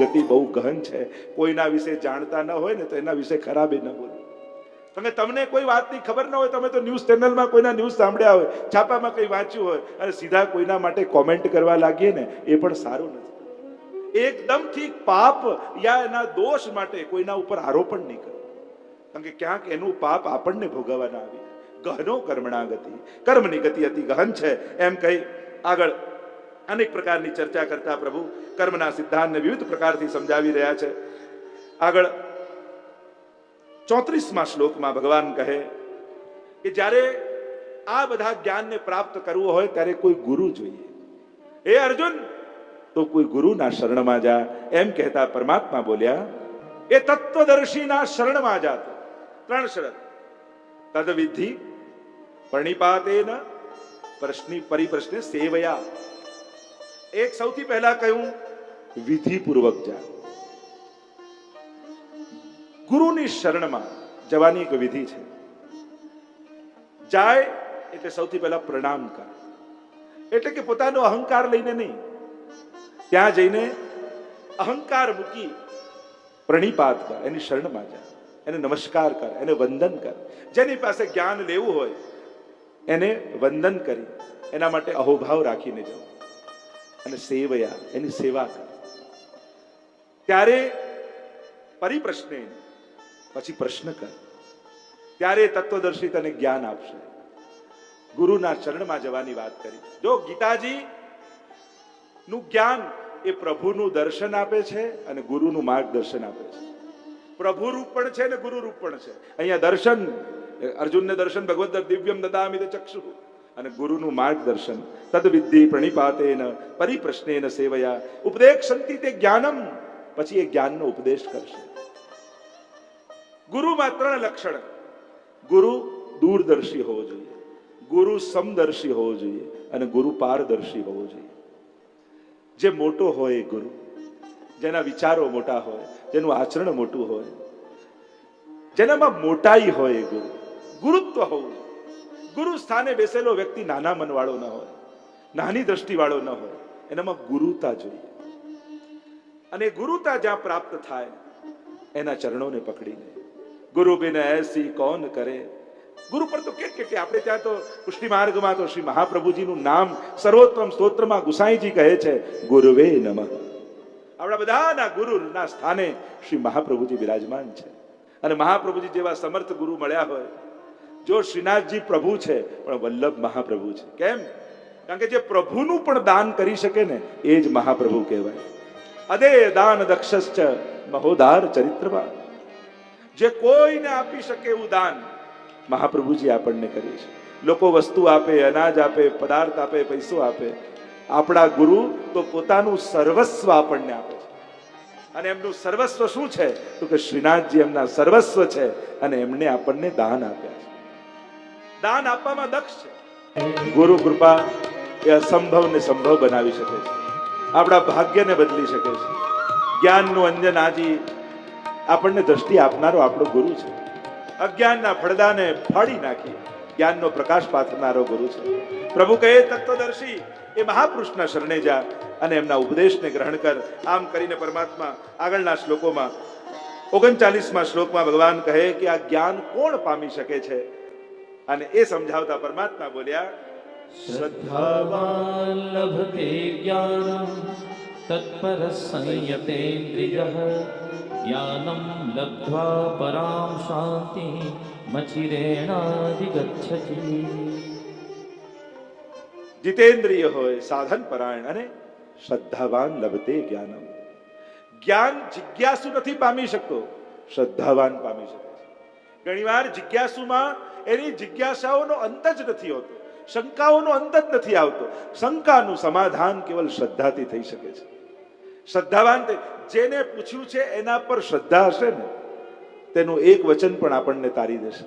ગતિ બહુ ગહન છે. કોઈના વિશે જાણતા ન હોય ને તો એના વિશે ખરાબ ન બોલો. તમે તમને કોઈ વાતની ખબર ન હોય, તમે તો ન્યૂઝ ચેનલમાં કોઈના ન્યૂઝ સાંભળ્યા હોય, છાપામાં કંઈ વાંચ્યું હોય, અને સીધા કોઈના માટે કોમેન્ટ કરવા લાગીએ ને, એ પણ સારું નથી. એકદમથી પાપ યા એના દોષ માટે કોઈના ઉપર આરોપણ નહીં કરો. કારણ કે ક્યાંક એનું પાપ આપણને ભોગવવાના આવી. ગહનો કર્મણા ગતિ કર્મની ગતિ અતિ ગહન છે. એમ કહી આગળ અનેક પ્રકારની ચર્ચા કરતા પ્રભુ કર્મના સિદ્ધાંતને વિવિધ પ્રકારથી સમજાવી રહ્યા છે. આગળ ચોત્રીસમાં શ્લોકમાં ભગવાન કહે કે જ્યારે આ બધા જ્ઞાનને પ્રાપ્ત કરવું હોય ત્યારે કોઈ ગુરુ જોઈએ. એ અર્જુન! તો કોઈ ગુરુના શરણમાં જા. એમ કહેતા પરમાત્મા બોલ્યા, એ તત્વદર્શીના શરણમાં જાત. ત્રણ શરત. તદવિધિ પરણિપાતેન પ્રશ્ની પરિપ્રશ્ને સેવયા. એક સૌથી પહેલા કહ્યું, વિધિપૂર્વક જા ગુરુની શરણમાં જવાની એક વિધિ છે. જાય એટલે સૌથી પહેલા પ્રણામ કર. એટલે કે પોતાનો અહંકાર લઈને નહીં. ત્યાં જઈને અહંકાર મૂકી પ્રણિપાત કર, એની શરણમાં જા. એને નમસ્કાર કર, એને વંદન કર. જેની પાસે જ્ઞાન લેવું હોય, એને વંદન કરી, એના માટે અહોભાવ રાખીને જાઓ. અને સેવયા, એની સેવા કર. ત્યારે પરિપ્રશ્ને, પછી પ્રશ્ન કર. ત્યારે તત્વદર્શી તને જ્ઞાન આપશે. ગુરુના ચરણમાં જવાની વાત કરી. જો ગીતાજી નું જ્ઞાન એ પ્રભુનું દર્શન આપે છે અને ગુરુનું માર્ગદર્શન આપે છે. પ્રભુ રૂપ પણ છે ને ગુરુ રૂપ પણ છે. અહીંયા દર્શન, અર્જુનને દર્શન ભગવદ દિવ્યમ દદામિ ચક્ષુ. અને ગુરુનું માર્ગદર્શન. તદ વિદ્ધિ પ્રણિપાતેન, પરિપ્રશ્નેન સેવયા. ઉપદેશંતિ તે જ્ઞાનમ. પછી એ જ્ઞાનનો ઉપદેશ કરશે. ગુરુમાં ત્રણ લક્ષણ. ગુરુ દૂરદર્શી હોવો જોઈએ. ગુરુ સમદર્શી હોવો જોઈએ અને ગુરુ પારદર્શી હોવો જોઈએ. જે મોટો હોય એ ગુરુ. જેના વિચારો મોટા હોય, જેનું આચરણ મોટું હોય. જેનામાં મોટાઈ હોય એ ગુરુ. ગુરુત્વ હોવું ગુરુ સ્થાને બેસેલો વ્યક્તિ નાના મનવાળો ન હોય, નાની દ્રષ્ટિવાળો ન હોય, એનામાં ગુરુતા જોઈએ. અને ગુરુતા જ્યાં પ્રાપ્ત થાય, એના ચરણોને પકડીને. ગુરુ બિન એસી કોણ કરે? ગુરુ પર તો કેટ કેટલી આપણે ત્યાં તો પુષ્ટિ માર્ગમાં તો શ્રી મહાપ્રભુજીનું નામ સર્વોત્તમ સ્તોત્રમાં ગુસાઈજી કહે છે, ગુરુવે નમઃ. આપણા બધાના ગુરુના સ્થાને શ્રી મહાપ્રભુજી બિરાજમાન છે. અને મહાપ્રભુજી જેવા સમર્થ ગુરુ મળ્યા હોય જો શ્રીનાથજી પ્રભુ છે, પણ વલ્લભ મહાપ્રભુ છે. કેમ? કારણ કે જે પ્રભુનું પણ દાન કરી શકે ને, એ જ મહાપ્રભુ કહેવાય. અદે દાન દક્ષશ્ચ મહોદાર ચરિત્રમાં જે કોઈને આપી શકે એવું દાન, મહાપ્રભુજી આપણને કરે છે. લોકો વસ્તુ આપે, અનાજ આપે, પદાર્થ આપે, પૈસો આપે. આપણા ગુરુ તો પોતાનું સર્વસ્વ આપણને આપે છે. અને એમનું સર્વસ્વ શું છે? તો કે શ્રીનાથજી એમના સર્વસ્વ છે અને એમને આપણને દાન આપ્યા છે. દાન આપવામાં દક્ષ છે. ગુરુ કૃપા એ અસંભવને સંભવ બનાવી શકે છે. આપણા ભાગ્યને બદલી શકે છે. જ્ઞાનનું અંજન આજી આપણને દ્રષ્ટિ આપનારો આપણો ગુરુ છે. અજ્ઞાનના ફળદાને ફાડી નાખી જ્ઞાનનો પ્રકાશ પાથરનારો ગુરુ છે. પ્રભુ કહે, તત્વદર્શી, એ મહાપુરુષના શરણે જા અને એમના ઉપદેશને ગ્રહણ કર. આમ કરીને પરમાત્મા આગળના શ્લોકોમાં, ઓગણચાલીસમાં શ્લોકમાં ભગવાન કહે કે આ જ્ઞાન કોણ પામી શકે છે? અને એ સમજાવતા પરમાત્મા બોલ્યા શ્રદ્ધાવાન લભતે જ્ઞાન તત્પર સંયતેન્દ્રિય જ્ઞાનમ લબ્ધ્વા પરામ શાંતિ મચિરેણાધિગચ્છતિ જીતેન્દ્રિય હોય સાધન પરાયણ અને શ્રદ્ધાવાન લભતે જ્ઞાનમ. જ્ઞાન જિજ્ઞાસુ નથી પામી શકતો શ્રદ્ધાવાન પામી શકે ઘણીવાર જિજ્ઞાસુમાં એની જિજ્ઞાસાઓનો અંત જ નથી હોતો, શંકાઓનો અંત જ નથી આવતો. શંકાનું સમાધાન કેવલ શ્રદ્ધાથી થઈ શકે છે. શ્રદ્ધાવાન જેને પૂછ્યું છે એના પર શ્રદ્ધા હશે ને, તેનું એક વચન પણ આપણને તારી દેશે.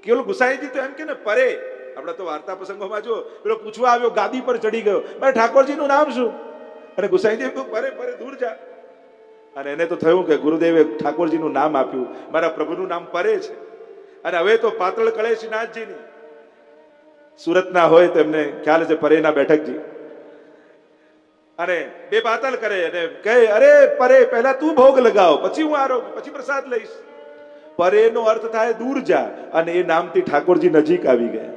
કેવલ ગુસાઈજી તો એમ કે ને, પરે. આપણે તો વાર્તા પ્રસંગોમાં જો પેલો પૂછવા આવ્યો, ગાદી પર ચડી ગયો, ભાઈ ઠાકોરજીનું નામ શું? અને ગુસાઈજી કહ્યું પરે પરે, દૂર જા. અને એને તો થયું કે ગુરુદેવે ઠાકોરજીનું નામ આપ્યું, મારા પ્રભુનું નામ પરે છે. અને હવે તો પાતળ કળે શ્રીનાથજીની સુરતના હોય તો એમને ખ્યાલ છે પરેના બેઠકજી. અને બે પાતળ કરે અને કહે, અરે પરે, પહેલા તું ભોગ લગાવ, પછી હું આરોગ્ય પછી પ્રસાદ લઈશ. પરેનો અર્થ થાય, દૂર જા. અને એ નામથી ઠાકોરજી નજીક આવી ગયા.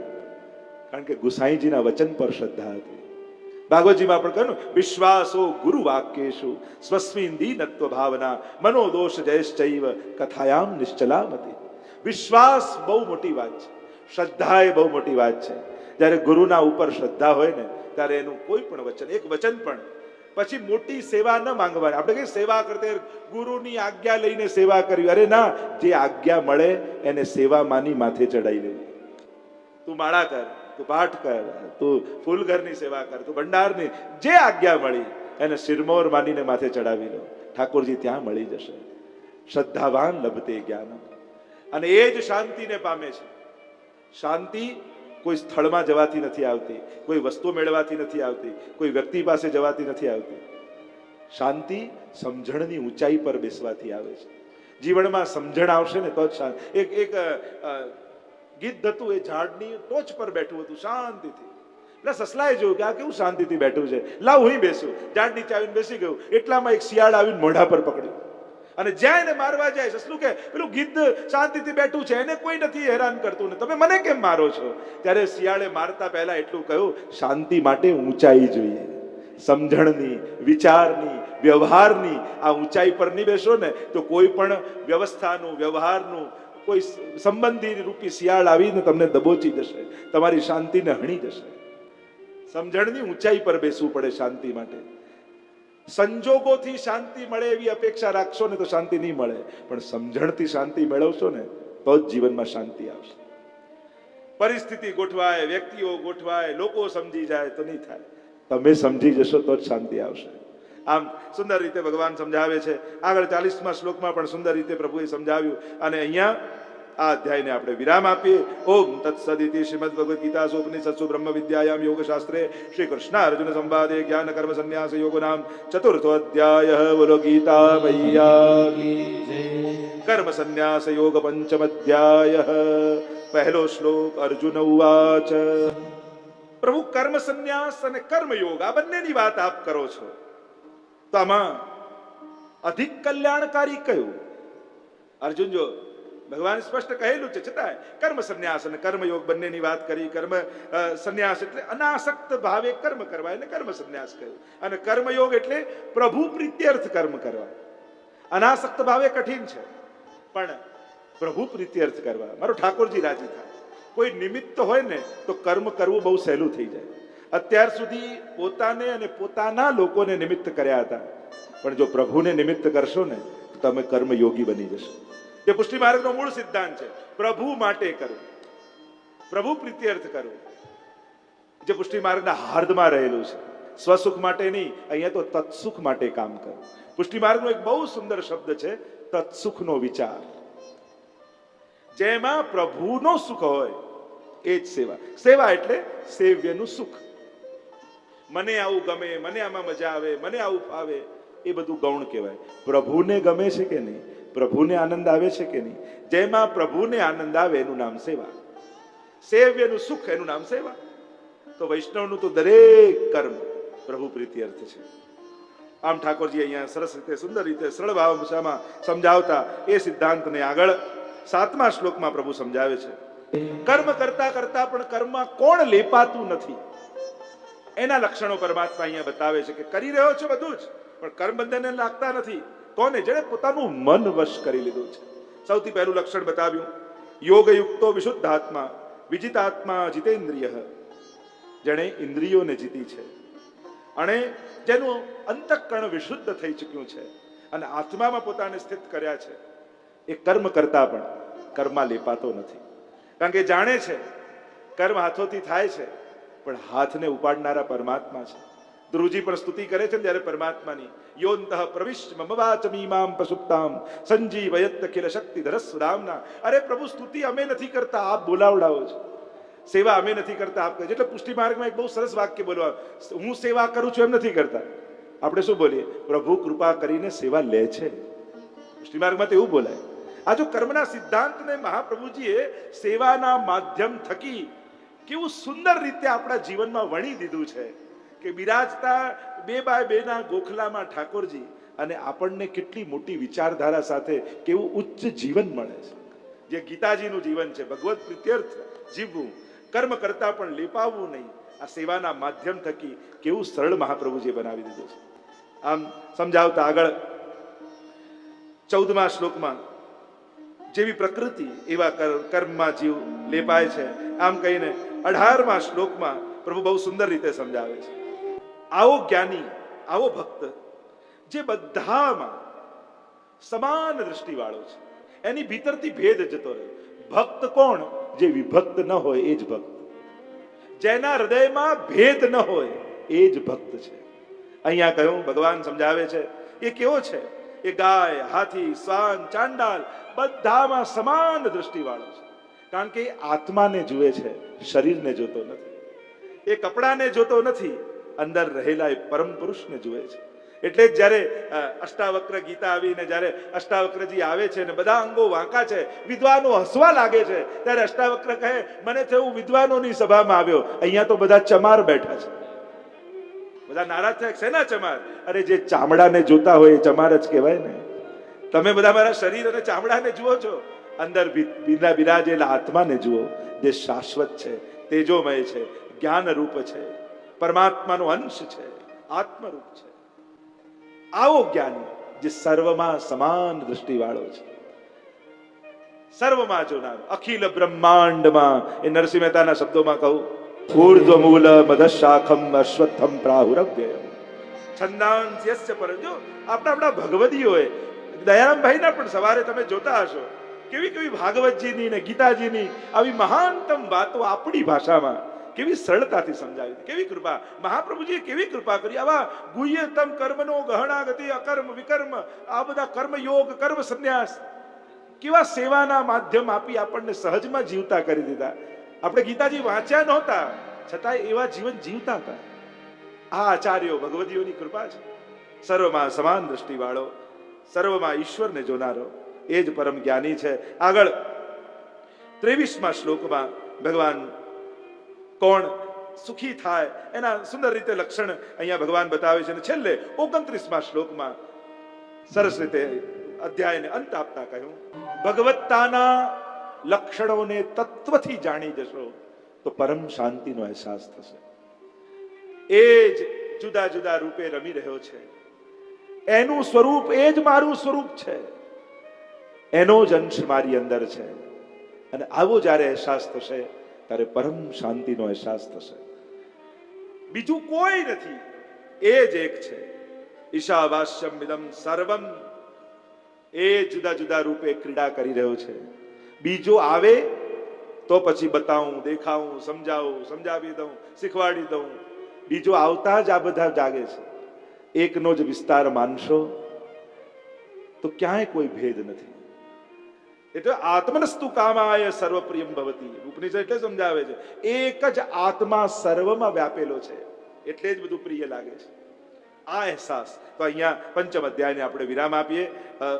કારણ કે ગુસાઈજીના વચન પર શ્રદ્ધા હતી. ભાગવતજીમાં પણ કહ્યું, વિશ્વાસો ગુરુ વાક્યેશુ સ્વસ્મિન દીનત્વ ભાવના મનોદોષ જયશ્ચૈવ, કથાયામ નિશ્ચલામતી. વિશ્વાસ બહુ મોટી વાત છે. શ્રદ્ધા એ બહુ મોટી વાત છે. જ્યારે ગુરુના ઉપર શ્રદ્ધા હોય ને, ત્યારે એનું કોઈ પણ વચન, એક વચન પણ. પછી મોટી સેવા ન માંગવાની. આપણે કહીએ સેવા કરતે ગુરુની આજ્ઞા લઈને સેવા કરવી. અરે ના, જે આજ્ઞા મળે, એને સેવા માની માથે ચડાઈ લેવી. તું માળા કર, તું પાઠ કર, તું ફૂલ ઘરની સેવા કર, તું ભંડારની જે આજ્ઞા મળી, એને શિરમોર માનીને માથે ચડાવી લો. ઠાકોરજી ત્યાં મળી જશે. શ્રદ્ધાવાન લભતે જ્ઞાન અને એ જ શાંતિને પામે છે. શાંતિ કોઈ સ્થળમાં જવાથી નથી આવતી, કોઈ વસ્તુ મેળવાથી નથી આવતી, કોઈ વ્યક્તિ પાસે જવાથી નથી આવતી. શાંતિ સમજણની ઊંચાઈ પર બેસવાથી આવે છે. જીવનમાં સમજણ આવશે ને તો જ શાંતિ. એક એક ગીત હતું એ ઝાડની ટોચ પર બેઠું હતું શાંતિથી. એટલે સસલાએ જોયું કે આ કેવું શાંતિથી બેઠું છે. લાવ હું બેસું. ઝાડ નીચે આવીને બેસી ગયું. એટલામાં એક શિયાળ આવીને મોઢા પર પકડ્યું. અને જ્યાં એને મારવા જાય, સસલું કે પેલું ગીધ શાંતિથી બેઠું છે, એને કોઈ નથી હેરાન કરતું ને. તમે મને કેમ મારો છો? ત્યારે શિયાળે મારતા પહેલા એટલું કહ્યું, શાંતિ માટે ઊંચાઈ જોઈએ. સમજણની, વિચારની, વ્યવહારની આ ઊંચાઈ પર નહીં બેસો ને, તો કોઈ પણ વ્યવસ્થાનું, વ્યવહારનું, કોઈ સંબંધી રૂપી શિયાળ આવીને તમને દબોચી જશે. તમારી શાંતિને હણી જશે. સમજણની ઊંચાઈ પર બેસવું પડે શાંતિ માટે. સંજોગોથી શાંતિ મળે એવી અપેક્ષા રાખશો ને તો શાંતિ નહીં મળે. પણ સમજણથી શાંતિ મેળવશો ને તો જ જીવનમાં શાંતિ આવશે. પરિસ્થિતિ ગોઠવાય, વ્યક્તિઓ ગોઠવાય, લોકો સમજી જાય તો નહીં થાય. તમે સમજી જશો તો જ શાંતિ આવશે. આમ સુંદર રીતે ભગવાન સમજાવે છે. આગળ ચાલીસમાં શ્લોકમાં પણ સુંદર રીતે પ્રભુએ સમજાવ્યું. અને અહીંયા આ અધ્યાયને આપણે વિરામ આપીએ. ઓમ તત્સદિતિ શ્રીમદ ભગવદ ગીતા ઉપનિષત્સુ બ્રહ્મ વિદ્યાયામ યોગ શાસ્ત્રે શ્રી કૃષ્ણ અર્જુન સંવાદે જ્ઞાન કર્મ સંન્યાસ યોગ નામ ચતુર્થો અધ્યાય બોલો ગીતા મૈયા કર્મ સંન્યાસ યોગ પંચમ અધ્યાય પહેલો શ્લોક અર્જુન ઉવાચ. પ્રભુ કર્મ સંન્યાસ અને કર્મ યોગ આ બંનેની વાત આપ કરો છો. તો આમાં અધિક કલ્યાણકારી કયું? અર્જુન, જો ભગવાન સ્પષ્ટ કહેલું છે છતાં કર્મ સંન્યાસ અને કર્મયોગ બંનેની વાત કરી, કર્મ સંન્યાસ એટલે અનાસક્ત ભાવે કર્મ કરવા એને કર્મ સંન્યાસ કહ્યું અને કર્મયોગ એટલે પ્રભુ પ્રીત્યર્થ કર્મ કરવા. અનાસક્ત ભાવે કઠિન છે, પણ પ્રભુ પ્રીત્યર્થ કરવા. મારો ઠાકોરજી રાજી થાય કોઈ નિમિત્ત હોય ને, તો કર્મ કરવું બહુ સહેલું થઈ જાય. અત્યાર સુધી પોતાને અને પોતાના લોકોને નિમિત્ત કર્યા હતા. પણ જો પ્રભુને નિમિત્ત કરશો ને, તો તમે કર્મયોગી બની જશો. એ પુષ્ટિ માર્ગનો મૂળ સિદ્ધાંત છે. પ્રભુ માટે કરવું પ્રભુ પ્રીત્યર્થ કરવું જે પુષ્ટિ માર્ગના હાર્દમાં રહેલું છે. સ્વસુખ માટે નહીં, અહીંયા તો તત્સુખ માટે કામ કરવું પુષ્ટિ માર્ગનો એક બહુ સુંદર શબ્દ છે, તત્સુખનો વિચાર. જેમાં પ્રભુનો સુખ હોય, એ જ સેવા. સેવા એટલે સેવ્યનું સુખ. મને આવું ગમે, મને આમાં મજા આવે, મને આવું ફાવે, એ બધું ગૌણ કહેવાય. પ્રભુને ગમે છે કે નહીં? પ્રભુને આનંદ આવે છે કે નહીં? જેમાં પ્રભુને આનંદ આવે એનું નામ સેવા. સેવ્યનું સુખ એનું નામ સેવા. તો વૈષ્ણવનું તો દરેક કર્મ પ્રભુ પ્રીતિ અર્થ છે. આમ ઠાકોરજી અહીંયા સરસ રીતે, સુંદર રીતે, સરળ ભાષામાં સમજાવતા એ સિદ્ધાંતને આગળ સાતમા શ્લોકમાં પ્રભુ સમજાવે છે. કર્મ કરતા કરતા પણ કર્મમાં કોણ લેપાતું નથી? એના લક્ષણો પરમાત્મા અહીંયા બતાવે છે કે કરી રહ્યો છે બધું જ, પણ કર્મ બંધનને લાગતા નથી. કોને જેણે પોતાનું મન વશ કરી લીધું છે. સૌથી પહેલું લક્ષણ બતાવ્યું. યોગયુક્તો વિજિત આત્મા જીતેન્દ્રિય. જેણે ઇન્દ્રિયોને જીતી છે. અને જેનું અંતઃકરણ વિશુદ્ધ થઈ ચૂક્યું છે અને આત્મામાં પોતાને સ્થિત કર્યા છે. એ કર્મ કરતા પણ કર્મમાં લેપાતો નથી. કારણ કે જાણે છે, કર્મ હાથોથી થાય છે, પણ હાથને ઉપાડનારા પરમાત્મા છે. ધ્રુવજી પણ સ્તુતિ કરે છે ને જ્યારે પરમાત્માની યોંતઃ પ્રવિશ્ચ મમ વાચમીમામ પ્રસુપ્તામ સંજીવયત ખિલ શક્તિ ધરસ સુદામના અરે પ્રભુ સ્તુતિ અમે નથી કરતા આપ બોલાવડાવો સેવા અમે નથી કરતા આપ એટલે પુષ્ટિ માર્ગમાં એક બહુ સરસ વાક્ય બોલવા હું સેવા કરું છું એમ નથી કરતા આપણે શું બોલીએ પ્રભુ કૃપા કરીને સેવા લે છે પુષ્ટિ માર્ગમાં તો એવું બોલાય આ જો કર્મના સિદ્ધાંતને મહાપ્રભુજીએ સેવાના માધ્યમ થકી કેવું સુંદર રીતે આપણા જીવનમાં વણી દીધું છે કે બિરાજતા બે બાય બેના ગોખલામાં ઠાકોરજી અને આપણને કેટલી મોટી વિચારધારા સાથે કેવું ઉચ્ચ જીવન મળે છે. જે ગીતાજીનું જીવન છે. ભગવત પ્રીત્યર્થ જીવવું, કર્મ કરતા પણ લેપાવવું નહીં. આ સેવાના માધ્યમ થકી કેવું સરળ મહાપ્રભુજીએ બનાવી દીધું છે. આમ સમજાવતા આગળ ચૌદમા શ્લોકમાં જેવી પ્રકૃતિ એવા કર- કર્મમાં જીવ લેપાય છે. આમ કહીને અઢારમા શ્લોકમાં પ્રભુ બહુ સુંદર રીતે સમજાવે છે. આવો જ્ઞાની, આવો ભક્ત, જે બધામાં સમાન દ્રષ્ટિવાળો છે. એની ભીતરથી ભેદ જતો રહે ભક્ત કોણ? જે વિભક્ત ન હોય એ જ ભક્ત. જેના હૃદયમાં ભેદ ન હોય એ જ ભક્ત છે. અહીંયા કહ્યું, ભગવાન સમજાવે છે, એ કેવો છે? એ ગાય, હાથી શ્વાન ચાંડાલ, બધામાં સમાન દ્રષ્ટિવાળો છે. કારણ કે એ આત્માને જુએ છે, શરીરને જોતો નથી. એ કપડાને જોતો નથી અંદર રહેલા એ પરમ પુરુષને જુએ છે. એટલે જ્યારે અષ્ટાવક્ર ગીતા આવીને જ્યારે અષ્ટાવક્રજી આવે છે ને બધા અંગો વાંકા છે, વિદ્વાનો હસવા લાગે છે, ત્યારે અષ્ટાવક્ર કહે, મને થયું વિદ્વાનોની સભામાં આવ્યો. અહીંયા તો બધા ચમાર બેઠા છે. બધા નારાજ છે શેના ચમાર? અરે જે ચામડાને જોતા હોય એ ચમાર જ કહેવાય ને. તમે બધા મારા શરીર અને ચામડાને જુઓ છો. અંદર બિ- બિરા બિરાજેલા આત્માને જુઓ. જે શાશ્વત છે, તેજોમય છે જ્ઞાન રૂપ છે. પરમાત્માનો અંશ છે, આત્મરૂપ છે. આવો જ્ઞાની, જે સર્વમાં સમાન દ્રષ્ટિવાળો છે. સર્વમાં જોનારો, અખિલ બ્રહ્માંડમાં, એ નરસિંહ મહેતાના શબ્દોમાં કહું ઊર્ધ્વ મૂલ મદશાખમ અશ્વત્થમ પ્રાહુરવ્યયમ. છંદાંસ્યસ્ય પર જો આપણા આપણા ભગવદીઓએ દયારામભાઈના પણ સવારે તમે જોતા હશો, કેવી કેવી ભાગવતજીની ને ગીતાજીની આવી મહાનતમ વાતો આપણી ભાષામાં કેવી સરળતાથી સમજાવી કેવી કૃપા? મહાપ્રભુજીએ કેવી કૃપા કરી? આવા ગુહ્યતમ કર્મનો ગહણા ગતિ અકર્મ, વિકર્મ, આ બધા કર્મ યોગ કર્મ સંન્યાસ, કેવા સેવાના માધ્યમ આપી આપણને સહજમાં જીવતા કરી દીધા? આપણે ગીતાજી વાંચ્યા નહોતા છતાં એવા જીવન જીવતા હતા. આ આચાર્યો ભગવદીઓની કૃપા છે. સર્વમાં સમાન દ્રષ્ટિવાળો, સર્વમાં ઈશ્વરને જોનારો, એ જ પરમ જ્ઞાની છે. આગળ, ત્રેવીસમાં શ્લોકમાં ભગવાન કોણ સુખી થાય, એના સુંદર રીતે લક્ષણ અહીંયા ભગવાન બતાવે છે. અને છેલ્લે ઓગણત્રીસમાં શ્લોકમાં સરસ રીતે અધ્યાયને અંત આપતા કહ્યું, ભગવત્તાના લક્ષણોને તત્વથી જાણી જશો તો પરમ શાંતિનો અહેસાસ થશે. એ જ જુદા જુદા રૂપે રમી રહ્યો છે. એનું સ્વરૂપ એ જ મારું સ્વરૂપ છે. એનો જ અંશ મારી અંદર છે. અને આવો જ્યારે અહેસાસ થશે ત્યારે પરમ શાંતિનો અહેસાસ થશે. બીજું કોઈ નથી. એ જ એક છે. ઈશાવાસ્યમ મિદમ સર્વમ. એ જુદા જુદા રૂપે ક્રીડા કરી રહ્યો છે. બીજો આવે તો પછી બતાવું, દેખાવું, સમજાવું, સમજાવી દઉં, શીખવાડી દઉં. બીજો આવતા જ આ બધા જાગે છે. એકનો જ વિસ્તાર માનશો તો ક્યાંય કોઈ ભેદ નથી. એટલે આત્મનસ્તુ કામાય સર્વપ્રિયમ ભવતી. ઉપનિષદ એટલે સમજાવે છે. એક જ આત્મા સર્વમાં વ્યાપેલો છે. એટલે જ બધું પ્રિય લાગે છે. આ અહેસાસ. તો અહીંયા પંચમ અધ્યાયને આપણે વિરામ આપીએ.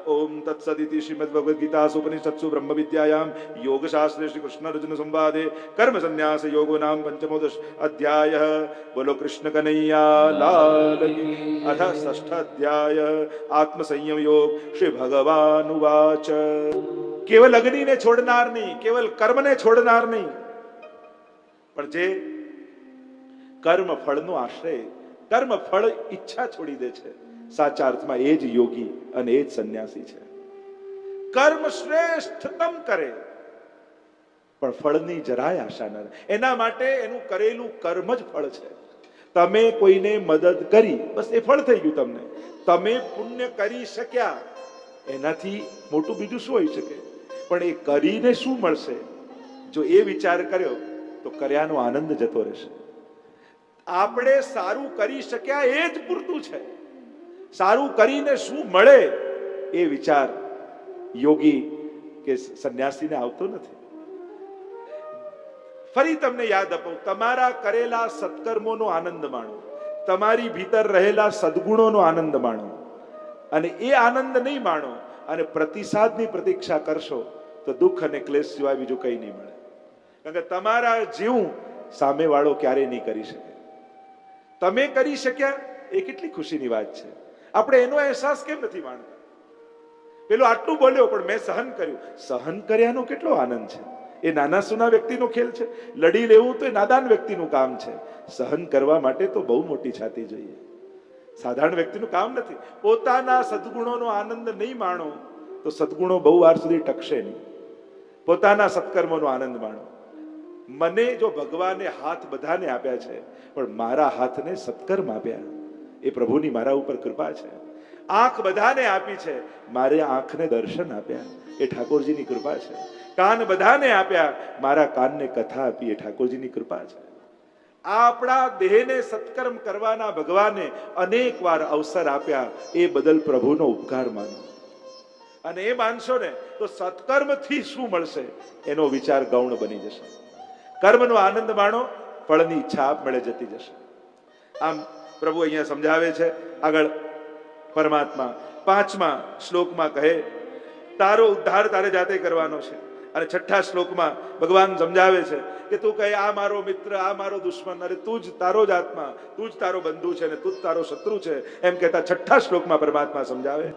ઓમ તત્સદિતિ શ્રીમદ ભગવદ્ ગીતા સુપનિષત્સુ બ્રહ્મ વિદ્યાયામ યોગ શાસ્ત્રે શ્રી કૃષ્ણ અર્જુન સંવાદે કર્મ સંન્યાસ યોગો નામ પંચમોદશ અધ્યાય. બોલો કૃષ્ણ કનૈયા લાલ. અથ ષષ્ઠ અધ્યાય આત્મ સંયમ યોગ શ્રી ભગવાન ઉવાચ. કેવલ અગ્નિને છોડનાર નહીં, કેવલ કર્મને છોડનાર નહીં. પણ જે કર્મ ફળનો આશ્રય કર્મ ફળ ઈચ્છા છોડી દે છે. સાચા અર્થમાં એ જ યોગી અને એ જ સંન્યાસી છે. કર્મ શ્રેષ્ઠતમ કરે. પણ ફળની જરાય આશા ન એના માટે એનું કરેલું કર્મ જ ફળ છે. તમે કોઈને મદદ કરી, બસ એ ફળ થઈ ગયું તમને. તમે પુણ્ય કરી શક્યા, એનાથી મોટું બીજું શું હોઈ શકે? પણ એ કરીને શું મળશે? જો એ વિચાર કર્યો, તો કર્યાનો આનંદ જતો રહેશે. આપણે સારું કરી શક્યા એ જ પૂરતું છે. સારું કરીને શું મળે એ વિચાર યોગી કે સંન્યાસીને આવતો નથી. ફરી તમને યાદ અપાઉં તમારા કરેલા સત્કર્મોનો આનંદ માણો, તમારી ભીતર રહેલા સદગુણોનો આનંદ માણો. અને એ આનંદ નહીં માણો અને પ્રતિસાદની પ્રતીક્ષા કરશો તો દુઃખ અને ક્લેશ સિવાય બીજું કંઈ નહીં મળે. કારણ કે તમારા જીવ સામેવાળો ક્યારેય નહીં કરી શકે. તમે કરી શક્યા એ કેટલી ખુશીની વાત છે. આપણે એનો અહેસાસ કેમ નથી માણતા? પેલો આટલું બોલ્યો, પણ મેં સહન કર્યું. સહન કર્યાનો કેટલો આનંદ છે. એ નાના સુના વ્યક્તિનો ખેલ છે. લડી લેવું તો એ નાદાન વ્યક્તિનું કામ છે. સહન કરવા માટે તો બહુ મોટી છાતી જોઈએ. સાધારણ વ્યક્તિનું કામ નથી. પોતાના સદગુણોનો આનંદ નહીં માણો તો સદગુણો બહુ વાર સુધી ટકશે નહીં. પોતાના સત્કર્મોનો આનંદ માણો. મને જો ભગવાને હાથ બધાને આપ્યા છે, પણ મારા હાથને સત્કર્મ આપ્યા. એ પ્રભુની મારા ઉપર કૃપા છે. આંખ બધાને આપી છે, મારે આંખને દર્શન આપ્યા. એ ઠાકોરજીની કૃપા છે. કાન બધાને આપ્યા, મારા કાનને કથા આપી. એ ઠાકોરજીની કૃપા છે. આપણા દેહને સત્કર્મ કરવાના ભગવાને અનેક વાર અવસર આપ્યા. એ બદલ પ્રભુનો ઉપકાર માનો. અને એ માનશો ને, તો સત્કર્મથી શું મળશે? એનો વિચાર ગૌણ બની જશે. કર્મનો આનંદ માણો, ફળની ઈચ્છા આપમેળે જતી જશે. આમ પ્રભુ અહીંયા સમજાવે છે, આગળ પરમાત્મા પાંચમા શ્લોકમાં કહે, તારો ઉદ્ધાર તારે જાતે કરવાનો છે. અને છઠ્ઠા શ્લોકમાં ભગવાન સમજાવે છે કે તું કહે, આ મારો મિત્ર, આ મારો દુશ્મન અરે તું જ તારો જ આત્મા, તું જ તારો બંધુ છે ને તું જ તારો શત્રુ છે. એમ કહેતા છઠ્ઠા શ્લોકમાં પરમાત્મા સમજાવે,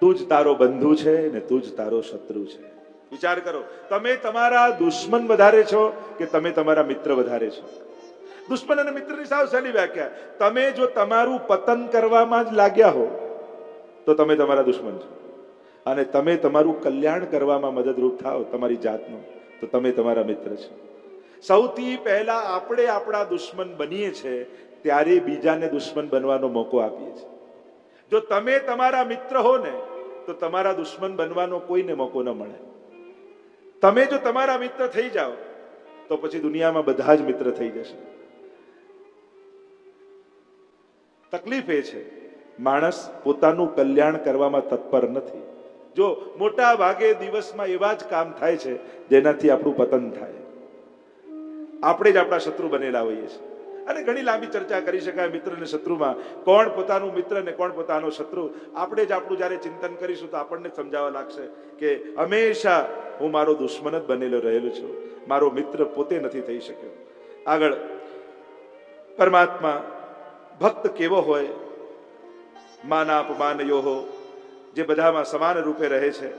તું જ તારો બંધુ છે, ને તું જ તારો શત્રુ છે. વિચાર કરો. તમે તમારા દુશ્મન વધારે છો કે તમે તમારા મિત્ર વધારે છો? દુશ્મન અને મિત્રની સાવ સહેલી વ્યાખ્યા. તમે જો તમારું પતન કરવામાં જ લાગ્યા હો, તો તમે તમારા દુશ્મન છો. અને તમે તમારું કલ્યાણ કરવામાં મદદરૂપ થાઓ તમારી જાતનું, તો તમે તમારા મિત્ર છો. સૌથી પહેલા આપણે આપણા દુશ્મન બનીએ છે, ત્યારે બીજાને દુશ્મન બનવાનો મોકો આપીએ છીએ. જો તમે તમારા મિત્ર હો ને તો તમારા દુશ્મન બનવાનો કોઈને મોકો ન મળે. તમે જો તમારા મિત્ર થઈ જાઓ, તો પછી દુનિયામાં બધા જ મિત્ર થઈ જશે. તકલીફ એ છે, માણસ પોતાનું કલ્યાણ કરવામાં તત્પર નથી. જો મોટા ભાગે દિવસમાં એવા જ કામ થાય છે, જેનાથી આપણું પતન થાય. આપણે જ આપણા શત્રુ બનેલા હોઈએ છીએ. અને ઘણી લાંબી ચર્ચા કરી શકાય મિત્ર અને શત્રુમાં. કોણ પોતાનું મિત્ર ને કોણ પોતાનો શત્રુ? આપણે જ આપણું જ્યારે ચિંતન કરીશું તો આપણને સમજાવવા લાગશે કે હંમેશા હું મારો દુશ્મન જ બનેલો રહેલો છું. મારો મિત્ર પોતે નથી થઈ શક્યો. આગળ, પરમાત્મા ભક્ત કેવો હોય? માનાપમાન યોહો, જે બધામાં સમાન રૂપે રહે છે,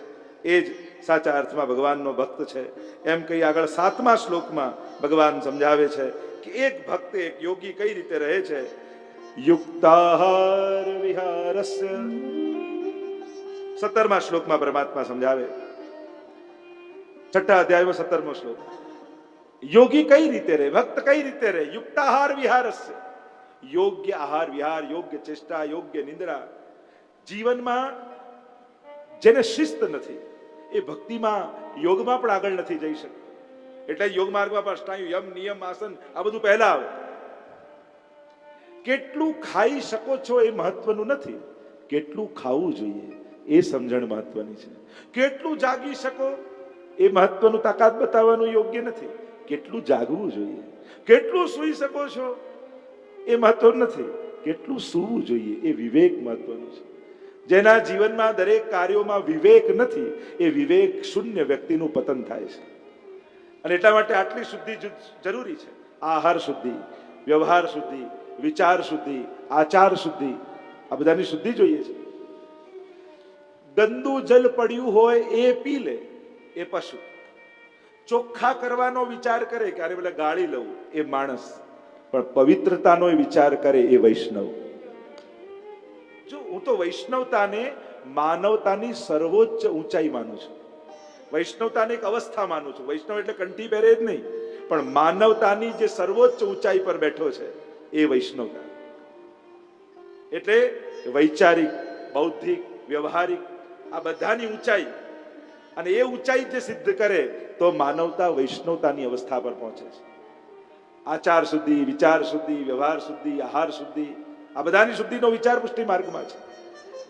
એ જ સાચા અર્થમાં ભગવાનનો ભક્ત છે. એમ કહી આગળ સાતમા શ્લોકમાં ભગવાન સમજાવે છે એક ભક્ત, એક યોગી કઈ રીતે રહે છે? યુક્તાહાર વિહારસ્ય. સત્તરમા શ્લોકમાં પરમાત્મા સમજાવે. છઠ્ઠા અધ્યાયમાં સત્તરમો શ્લોક. યોગી કઈ રીતે રહે? ભક્ત કઈ રીતે રહે? યુક્તાહાર વિહારસ્ય. યોગ્ય આહાર, વિહાર, યોગ્ય ચેષ્ટા, યોગ્ય નિંદ્રા. જીવનમાં જેને શિસ્ત નથી, એ ભક્તિમાં, યોગમાં પણ આગળ નથી જઈ શકતો. એટલે યોગ માર્ગમાં પણ યમ, નિયમ, આસન, આ બધું પહેલા આવે. કેટલું ખાઈ શકો છો એ મહત્વનું નથી. કેટલું ખાવું જોઈએ એ સમજણ મહત્વની છે. કેટલું જાગી શકો એ મહત્વનું તાકાત બતાવવાનું યોગ્ય નથી. કેટલું જાગવું જોઈએ. કેટલું સૂઈ શકો છો એ મહત્વનું નથી. કેટલું સૂવું જોઈએ એ વિવેક મહત્વનું છે. જેના જીવનમાં દરેક કાર્યોમાં વિવેક નથી, એ વિવેક શૂન્ય વ્યક્તિનું પતન થાય છે. અને એટલા માટે આટલી શુદ્ધિ જરૂરી છે. આહાર શુદ્ધિ, વ્યવહાર શુદ્ધિ, વિચાર શુદ્ધિ, આચાર શુદ્ધિ, આ બધાની શુદ્ધિ જોઈએ છે. ગંદુ જલ પડ્યું હોય એ પી લે, એ પશુ. ચોખ્ખા કરવાનો વિચાર કરે કે અરે પેલા ગાળી લઉં, એ માણસ. પણ પવિત્રતાનો વિચાર કરે એ વૈષ્ણવ. જો હું તો વૈષ્ણવતાને માનવતાની સર્વોચ્ચ ઊંચાઈ માનું છું. વૈષ્ણવતાને એક અવસ્થા માનું છું. વૈષ્ણવ એટલે કંઠી પહેરે જ નહીં, પણ માનવતાની જે સર્વોચ્ચ ઊંચાઈ પર બેઠો છે, એ વૈષ્ણવતા. એટલે વૈચારિક, બૌદ્ધિક, વ્યવહારિક, આ બધાની ઊંચાઈ, અને એ ઊંચાઈ જે સિદ્ધ કરે, તો માનવતા વૈષ્ણવતાની અવસ્થા પર પહોંચે છે. આચાર શુદ્ધિ, વિચાર શુદ્ધિ, વ્યવહાર શુદ્ધિ, આહાર શુદ્ધિ, આ બધાની શુદ્ધિનો વિચાર પુષ્ટિ માર્ગમાં છે.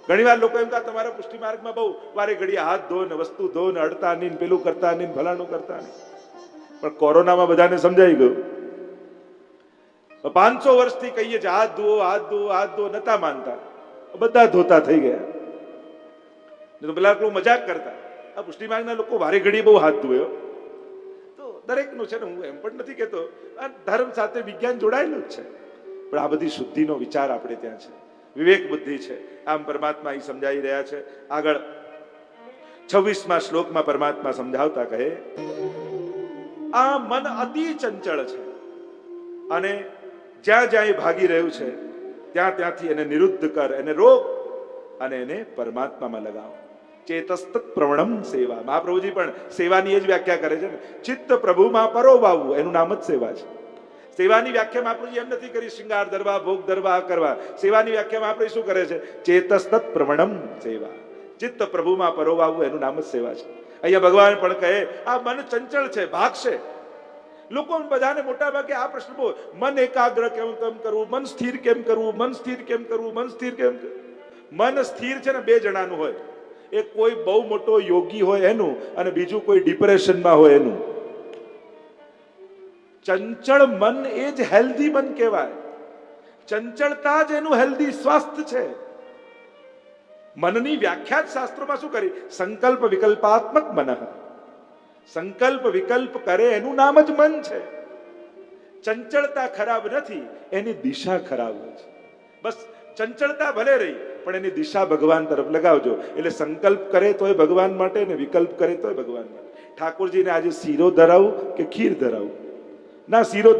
ઘણીવાર લોકો એમ કહે, તમારા પુષ્ટિ માર્ગમાં બહુ વારે ઘડી હાથ ધો ને વસ્તુ ધો ને અડતા નહીં પેલું કરતા નહીં ને ભલાણું કરતા નહીં. પણ કોરોનામાં બધાને સમજાઈ ગયું. પાંચસો વર્ષથી કહીએ છીએ હાથ ધોવો હાથ ધોવો, હાથ ધો નતા માનતા. બધા ધોતા થઈ ગયા. તો પેલા લોકો મજાક કરતા. આ પુષ્ટિ માર્ગના લોકો વારે ઘડી બહુ હાથ ધોયો. તો દરેકનું છે ને, હું એમ પણ નથી કહેતો, આ ધર્મ સાથે વિજ્ઞાન જોડાયેલું જ છે. પણ આ બધી શુદ્ધિનો વિચાર આપણે ત્યાં છે. વિવેક બુદ્ધિ છે. આમ પરમાત્મા અહીં સમજાવી રહ્યા છે. આગળ છવ્વીસમાં શ્લોકમાં પરમાત્મા સમજાવતા કહે, આ મન અતિ ચંચળ છે અને જ્યાં જ્યાં એ ભાગી રહ્યું છે, ત્યાં ત્યાંથી એને નિરુદ્ધ કર, એને રોક અને એને પરમાત્મામાં લગાવ. ચેતસ્તક પ્રવણમ સેવા. મહાપ્રભુજી પણ સેવાની એ જ વ્યાખ્યા કરે છે ને, ચિત્ત પ્રભુમાં પરોવાવું. એનું નામ જ સેવા છે. સેવાની વ્યાખ્યામાં મહાપ્રભુજી એમ નથી કરી શિંગાર ધરવા, ભોગ ધરવા, આ કરવા. સેવાની વ્યાખ્યામાં આપણે શું કરે છે? ચેતસ્તત પ્રવણમ સેવા. ચિત્ત પ્રભુમાં પરોવાવું એનું નામ જ સેવા છે. અહીંયા ભગવાન પણ કહે, આ મન ચંચળ છે, ભાગશે. લોકો બધાને મોટા ભાગે આ પ્રશ્ન બહુ મન એકાગ્ર કેમ કેમ કરવું મન સ્થિર કેમ કરવું મન સ્થિર કેમ કરવું મન સ્થિર કેમ મન સ્થિર છે ને બે જણાનું હોય. એક કોઈ બહુ મોટો યોગી હોય એનું અને બીજું કોઈ ડિપ્રેશનમાં હોય એનું. ચંચળ મન એ જ હેલ્ધી મન કહેવાય. ચંચળતા જ એનું હેલ્ધી સ્વાસ્થ્ય છે. મનની વ્યાખ્યા જ શાસ્ત્રોમાં શું કરી? સંકલ્પ વિકલ્પાત્મક મન. સંકલ્પ વિકલ્પ કરે એનું નામ જ મન છે. ચંચળતા ખરાબ નથી, એની દિશા ખરાબ છે. બસ ચંચળતા ભલે રહી, પણ એની દિશા ભગવાન તરફ લગાવજો. એટલે સંકલ્પ કરે તોય ભગવાન માટે ને વિકલ્પ કરે તોય ભગવાન માટે. ઠાકોરજીને આજે શીરો ધરાવું કે ખીર ધરાવું? ના શીરો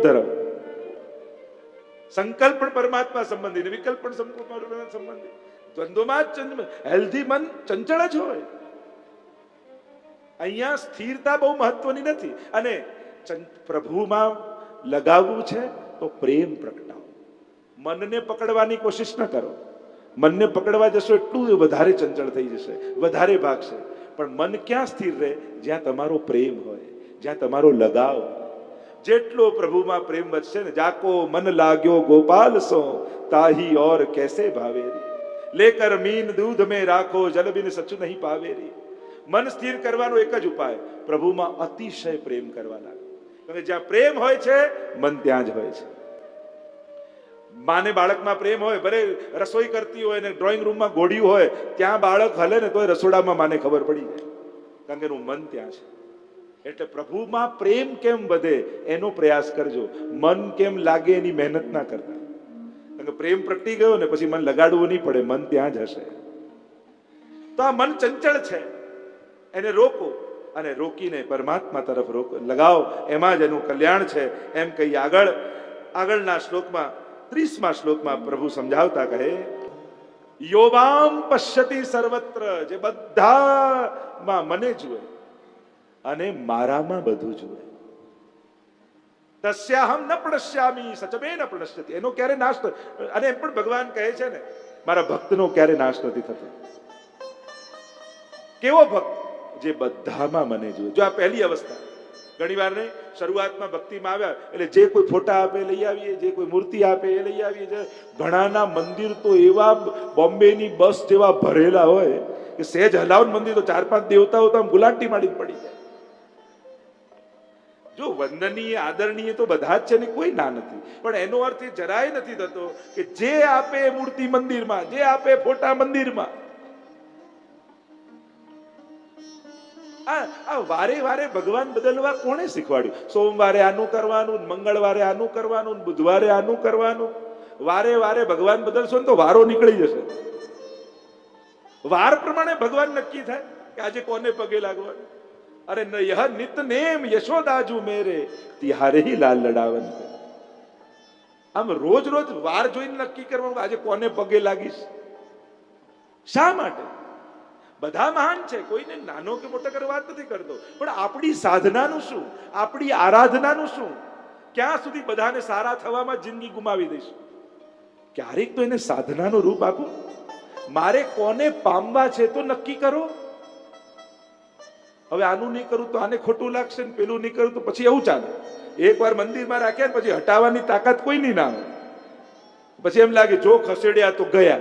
સંકલ્પ પણ પરમાત્મા સંબંધી વિકલ્પ પણ સંબંધી. દ્વંદ્વમાં જ હેલ્ધી મન ચંચળ જ હોય. અહીંયા સ્થિરતા બહુ મહત્વની નથી. અને પ્રભુમાં લગાવવું છે તો પ્રેમ પ્રગટાવો. મનને પકડવાની કોશિશ ન કરો. મનને પકડવા જશો એટલું વધારે ચંચળ થઈ જશે, વધારે ભાગશે. પણ મન ક્યાં સ્થિર રહે? જ્યાં તમારો પ્રેમ હોય, જ્યાં તમારો લગાવ. જેટલો પ્રભુમાં પ્રેમ વધશે ને જાકો મન લાગ્યો ગોપાલ સો, તાહી ઓર કેસે ભાવેરી? લેકર મીન દૂધ મેં રાખો, જલ બિન સચુ નહીં પાવેરી? મન સ્થિર કરવાનો એક જ ઉપાય, પ્રભુમાં અતિશય પ્રેમ કરવા લાગે. કારણ જ્યાં પ્રેમ હોય છે, મન ત્યાં જ હોય છે. માને બાળકમાં પ્રેમ હોય, ભલે રસોઈ કરતી હોય ને ડ્રોઈંગ રૂમમાં ગોળ્યું હોય, ત્યાં બાળક હલે ને તોય રસોડામાં માને ખબર પડી જાય. કારણ કે એનું મન ત્યાં છે. એટલે પ્રભુમાં પ્રેમ કેમ વધે એનો પ્રયાસ કરજો. મન કેમ લાગે એની મહેનત ના કરતા? કારણ પ્રેમ પ્રગટી ગયો ને પછી મન લગાડવું નહીં પડે, મન ત્યાં જ હશે. તો આ મન ચંચળ છે. એને રોકો અને રોકીને પરમાત્મા તરફ રોક, લગાવો. એમાં જ એનું કલ્યાણ છે. એમ કહી આગળ, આગળના શ્લોકમાં, ત્રીસમાં શ્લોકમાં પ્રભુ સમજાવતા કહે યોવામ પશ્યતિ સર્વત્ર જે બધામાં મને જુએ. અને મારામાં બધું જુએ તસ્યાહમ ન પ્રણશ્યામી સચમે ન પ્રણશ્યતી એનો ક્યારે નાશ અને એમ પણ ભગવાન કહે છે ને, મારા ભક્તનો ક્યારે નાશ નથી થતો? કેવો ભક્ત? જે બધામાં મને જુએ જો આ પહેલી અવસ્થા. ઘણી વાર નહીં, શરૂઆતમાં ભક્તિમાં આવ્યા, એટલે જે કોઈ ફોટા આપે લઈ આવીએ, જે કોઈ મૂર્તિ આપે એ લઈ આવીએ છે ઘણાના મંદિર તો એવા બોમ્બેની બસ જેવા ભરેલા હોય, કે સહેજ હલાવન મંદિર તો ચાર પાંચ દેવતાઓ તો આમ ગુલાંટી માડી પડી જાય. જો વંદનીય, આદરણીય તો બધા જ છે ને કોઈ ના નથી. પણ એનો અર્થ જરાય નથી થતો કે જે આપે મૂર્તિ મંદિરમાં, જે આપે ફોટા મંદિરમાં. આ વારે વારે ભગવાન બદલવા કોણે શીખવાડ્યું? સોમવારે આનું કરવાનું, મંગળવારે આનું કરવાનું, બુધવારે આનું કરવાનું. વારે વારે ભગવાન બદલશો ને તો વારો નીકળી જશે. વાર પ્રમાણે ભગવાન નક્કી થાય કે આજે કોને પગે લાગવાનું? અરે ન યહ નિતનેમ યશોદાજુ મેરે, તિહારે હી લાલ લડાવન આમ રોજ રોજ વાર જોઈને નક્કી કરવાનું આજે કોને પગે લાગીશ? શા માટે? બધા મહાન છે, કોઈને નાનો કે મોટો કરવા વાત નથી કરતો. પણ આપણી સાધનાનું શું? આપણી આરાધનાનું શું? ક્યાં સુધી બધાને સારા થવામાં જિંદગી ગુમાવી દઈશું? ક્યારેક તો એને સાધનાનું રૂપ આપો? મારે કોને પામવા છે તો નક્કી કરો? હવે આનું નહીં કરું તો આને ખોટું લાગશે ને પેલું નહીં કરું તો પછી એવું ચાલે. એકવાર મંદિરમાં રાખ્યા પછી હટાવવાની તાકાત કોઈની ના આવે પછી એમ લાગે, જો ખસેડ્યા તો ગયા.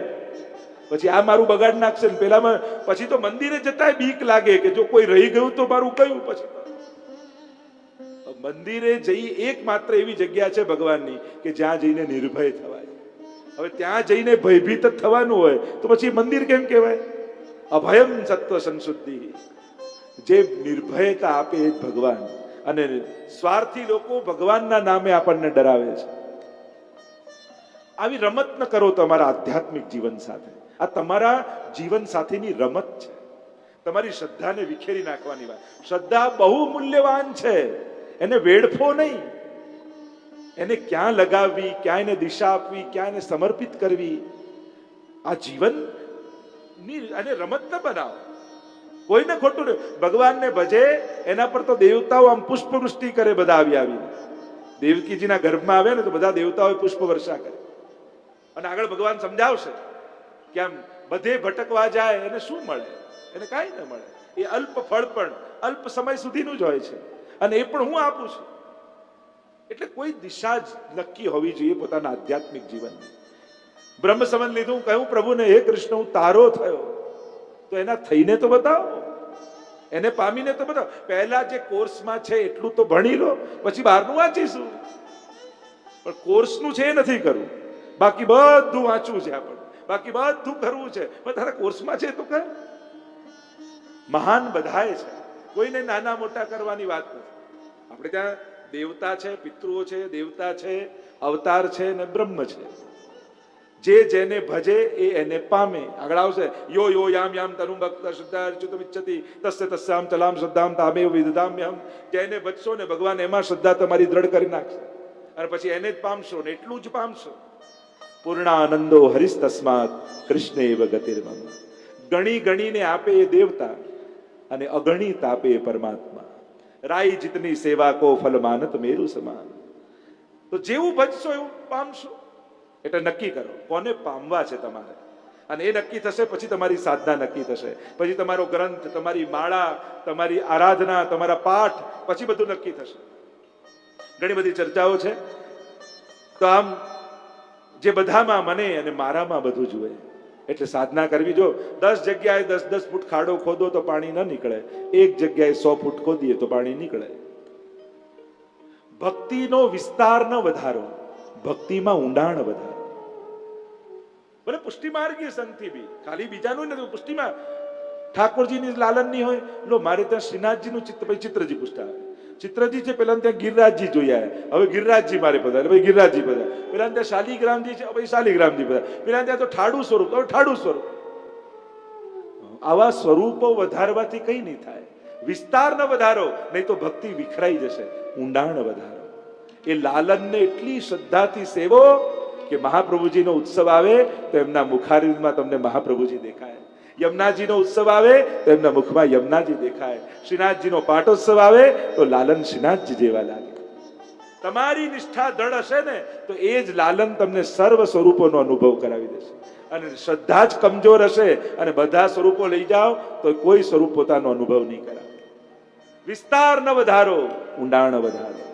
પછી આ મારું બગાડ નાખશે ને પેલામાં, પછી તો મંદિરે જતા બીક લાગે કે જો કોઈ રહી ગયું તો મારું કયું પછી? મંદિરે જઈ એકમાત્ર એવી જગ્યા છે ભગવાનની કે જ્યાં જઈને નિર્ભય થવાય. હવે ત્યાં જઈને ભયભીત થવાનું હોય તો પછી મંદિર કેમ કહેવાય? અભયમ સત્વ સંશુદ્ધિ. જે નિર્ભયતા આપે એ જ ભગવાન. અને સ્વાર્થી લોકો ભગવાનના નામે આપણને ડરાવે છે. આવી રમત ન કરો તમારા આધ્યાત્મિક જીવન સાથે. આ તમારા જીવન સાથેની રમત છે. તમારી શ્રદ્ધાને વિખેરી નાખવાની વાત. શ્રદ્ધા બહુ મૂલ્યવાન છે. એને વેડફો નહીં. એને ક્યાં લગાવવી, ક્યાં એને દિશા આપવી, ક્યાં એને સમર્પિત કરવી? આ જીવનની અને રમત ન બનાવો. કોઈને ખોટું નહીં. ભગવાનને ભજે, એના પર તો દેવતાઓ આમ પુષ્પવૃષ્ટિ કરે બધા આવી આવીને. દેવકીજીના ગર્ભમાં આવે ને તો બધા દેવતાઓ પુષ્પ વર્ષા કરે. અને આગળ ભગવાન સમજાવશે કે આમ બધે ભટકવા જાય એને શું મળે? એને કાંઈ ન મળે. એ અલ્પ ફળ પણ, અલ્પ સમય સુધીનું જ હોય છે. અને એ પણ હું આપું છું. એટલે કોઈ દિશા જ નક્કી હોવી જોઈએ પોતાના આધ્યાત્મિક જીવનની. બ્રહ્મ સંબંધ લીધું, કહ્યું, પ્રભુને, હે કૃષ્ણ, હું તારો થયો. તો એના થઈને તો બતાવો. એને પામીને તો બતાવો. પહેલા જે કોર્સમાં છે એટલું તો ભણી લો, પછી બહારનું વાંચીશું. પણ કોર્સનું છે એ નથી કરવું. બાકી બધું વાંચવું છે આપણે બાકી બધું કરવું છે. પણ તારા કોર્સમાં છે તો કર. મહાન બધાએ છે. કોઈને નાના મોટા કરવાની વાત નથી. આપણે ત્યાં દેવતા છે, પિતૃઓ છે, દેવતા છે, અવતાર છે ને બ્રહ્મ છે. જે જેને ભજે એ એને પામે. આગળ આવશે. યો યો, યામ યામ તનુ ભક્ત, શ્રદ્ધા અર્ચુતમ ઇચ્છતિ તસ્ય, તસ્યામ, ચલામ, શ્રદ્ધામ તામે વિદધામ્યહમ. જેને ભજશો ને ભગવાન એમાં શ્રદ્ધા તમારી દ્રઢ કરી નાખશે. અને પછી એને જ પામશો ને એટલું જ પામશો. પૂર્ણાનંદો હરિસ તસ્માત કૃષ્ણ એવ ગતિર્મમ. ગણી ગણીને આપે એ દેવતા અને અગણિત આપે એ પરમાત્મા. રાઈ જીતની સેવા કો ફલ માનત મેરુ સમાન. તો જેવું ભજશો એવું પામશો. એટલે નક્કી કરો, કોને પામવા છે તમારે? અને એ નક્કી થશે, પછી તમારી સાધના નક્કી થશે. પછી તમારો ગ્રંથ, તમારી માળા, તમારી આરાધના, તમારા પાઠ, પછી બધું નક્કી થશે. ઘણી બધી ચર્ચાઓ છે. તો આમ, જે બધામાં મને અને મારામાં બધું જુએ, એટલે સાધના કરવી. જો દસ જગ્યાએ દસ દસ ફૂટ ખાડો ખોદો તો પાણી ન નીકળે. એક જગ્યાએ સો ફૂટ ખોદીએ તો પાણી નીકળે. ભક્તિનો વિસ્તાર ન વધારો. ભક્તિમાં ઊંડાણ વધારે. ભલે પુષ્ટિ માર્ગીય સંગથી બી, ખાલી બીજાનું નથી, પુષ્ટિમાં ઠાકોરજીની લાલનની હોય, લો, મારે ત્યાં શ્રીનાથજીનું ચિત્ર પછી ચિત્રજી પૂછતા ચિત્રજી છે, પેલા ત્યાં ગિરરાજજી જોયા હવે ગિરરાજજી મારે બધા ભાઈ ગિરરાજજી બધા પેલા ત્યાં શાલિગ્રામજી છે ભાઈ શાલિગ્રામજી બધા પેલા ત્યાં તો ઠાડુ સ્વરૂપ, હવે ઠાડુ સ્વરૂપ. આવા સ્વરૂપો વધારવાથી કઈ નહીં થાય. વિસ્તાર ન વધારો, નહીં તો ભક્તિ વિખરાઈ જશે, ઊંડાણ વધારો. એ લાલનને એટલી શ્રદ્ધાથી સેવો કે મહાપ્રભુજીનો ઉત્સવ આવે તો એમના મુખારવિંદમાં તમને મહાપ્રભુજી દેખાય. યમુનાજીનો ઉત્સવ આવે તો એમના મુખમાં યમુનાજી દેખાય. શ્રીનાથજીનો પાટોત્સવ આવે તો લાલન શ્રીનાથજી જેવા લાગે. તમારી નિષ્ઠા દળ હશે ને તો એ જ લાલન તમને સર્વ સ્વરૂપોનો અનુભવ કરાવી દેશે. અને શ્રદ્ધા જ કમજોર હશે અને બધા સ્વરૂપો લઈ જાઓ તો કોઈ સ્વરૂપ પોતાનો અનુભવ નહીં કરાવે. વિસ્તાર ન વધારો, ઊંડાણ વધારો.